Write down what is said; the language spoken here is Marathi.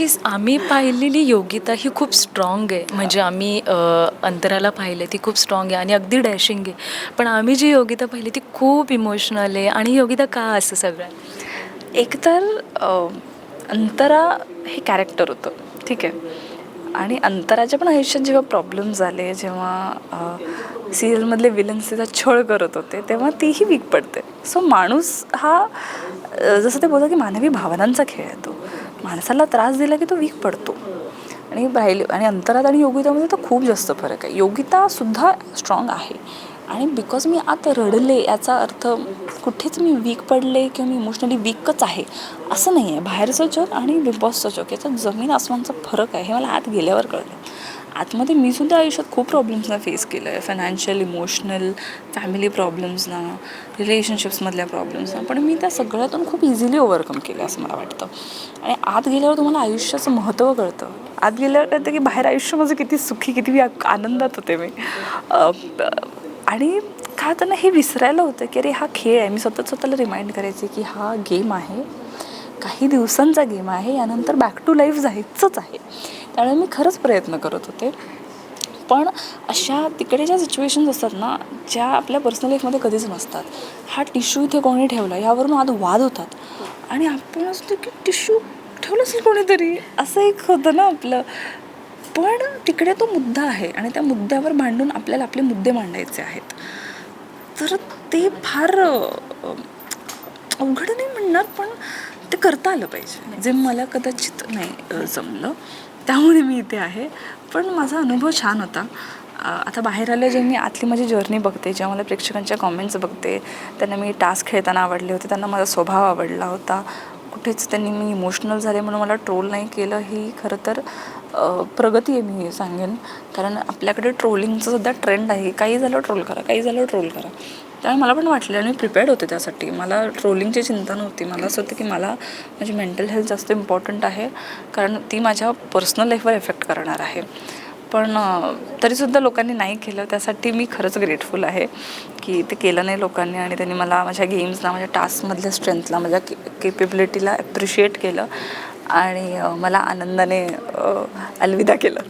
नक्कीच. आम्ही पाहिलेली योगिता ही खूप स्ट्रॉंग आहे. म्हणजे आम्ही अंतराला पाहिले ती खूप स्ट्रॉंग आहे आणि अगदी डॅशिंग आहे. पण आम्ही जी योगिता पाहिली ती खूप इमोशनल आहे. आणि योगिता का असं सगळं? एकतर अंतरा हे कॅरेक्टर होतं. ठीक आहे. आणि अंतराच्या पण आयुष्यात जेव्हा प्रॉब्लेम झाले जेव्हा सिरियलमधले विलन्स तिचा छळ करत होते तेव्हा तीही वीक पडते. सो माणूस हा जसं ते बोलतात की मानवी भावनांचा खेळ आहे तो. माणसाला त्रास दिला की तो वीक पडतो. आणि राहिले आणि अंतरात आणि योगितामध्ये तर खूप जास्त फरक आहे. योगितासुद्धा स्ट्रॉंग आहे. आणि बिकॉज मी आता रडले याचा अर्थ कुठेच मी वीक पडले किंवा मी इमोशनली वीकच आहे असं नाही आहे बाहेरचं जग आणि बिग बॉसचं जग याचा जमीन आसमानचा फरक आहे हे मला आत गेल्यावर कळलं. आतमध्ये मी सुद्धा आयुष्यात खूप प्रॉब्लेम्सना फेस केलं आहे फायनान्शियल इमोशनल फॅमिली प्रॉब्लेम्सना रिलेशनशिप्समधल्या प्रॉब्लेम्सना पण मी त्या सगळ्यातून खूप इझिली ओव्हरकम केलं असं मला वाटतं. आणि आत गेल्यावर तुम्हाला आयुष्याचं महत्त्व कळतं. आत गेल्यावर कळतं की बाहेर आयुष्य माझं किती सुखी किती आनंदात होते मी. आणि का त्यांना हे विसरायला होतं की अरे हा खेळ आहे. मी सतत स्वतःला रिमाइंड करायचे की हा गेम आहे. काही दिवसांचा गेम आहे. यानंतर बॅक टू लाईफ जायचंच आहे. त्यामुळे मी खरंच प्रयत्न करत होते. पण अशा तिकडे ज्या सिच्युएशन्स असतात ना ज्या आपल्या पर्सनल लाईफमध्ये कधीच नसतात. हा टिश्यू इथे कोणी ठेवला यावरून आज वाद होतात. आणि आपण असतो की टिश्यू ठेवलं असेल कोणीतरी. असं एक होतं ना आपलं. पण तिकडे तो मुद्दा आहे आणि त्या मुद्द्यावर मांडून आपल्याला आपले मुद्दे मांडायचे आहेत. तर ते फार अवघड नाही म्हणणार पण ते करता आलं पाहिजे. जे मला कदाचित नाही जमलं. त्यामुळे मी इथे आहे. पण माझा अनुभव छान होता. आता बाहेर आलं जेव्हा मी आतली माझी जर्नी बघते जेव्हा मला प्रेक्षकांच्या कॉमेंट्स बघते त्यांना मी टास्क खेळताना आवडले होते त्यांना माझा स्वभाव आवडला होता. कुठेच त्यांनी मी इमोशनल झाले म्हणून मला ट्रोल नाही केलं ही खरं तर प्रगती आहे मी सांगेन. कारण आपल्याकडे ट्रोलिंगचं सध्या ट्रेंड आहे. काही झालं ट्रोल करा काही झालं ट्रोल करा. त्यामुळे मला पण वाटलं आणि मी प्रिपेअर्ड होते त्यासाठी. मला ट्रोलिंगची चिंता नव्हती. मला असं होतं की मला माझी मेंटल हेल्थ जास्त इम्पॉर्टंट आहे. कारण ती माझ्या पर्सनल लाईफवर इफेक्ट करणार आहे. पण तरीसुद्धा लोकांनी नाही केलं. त्यासाठी मी खरंच ग्रेटफुल आहे की ते केलं नाही लोकांनी आणि त्यांनी मला माझ्या गेम्सला माझ्या टास्कमधल्या स्ट्रेंथला माझ्या के केपेबिलिटीला ॲप्रिशिएट केलं. आणि मला आनंदाने अलविदा केलं.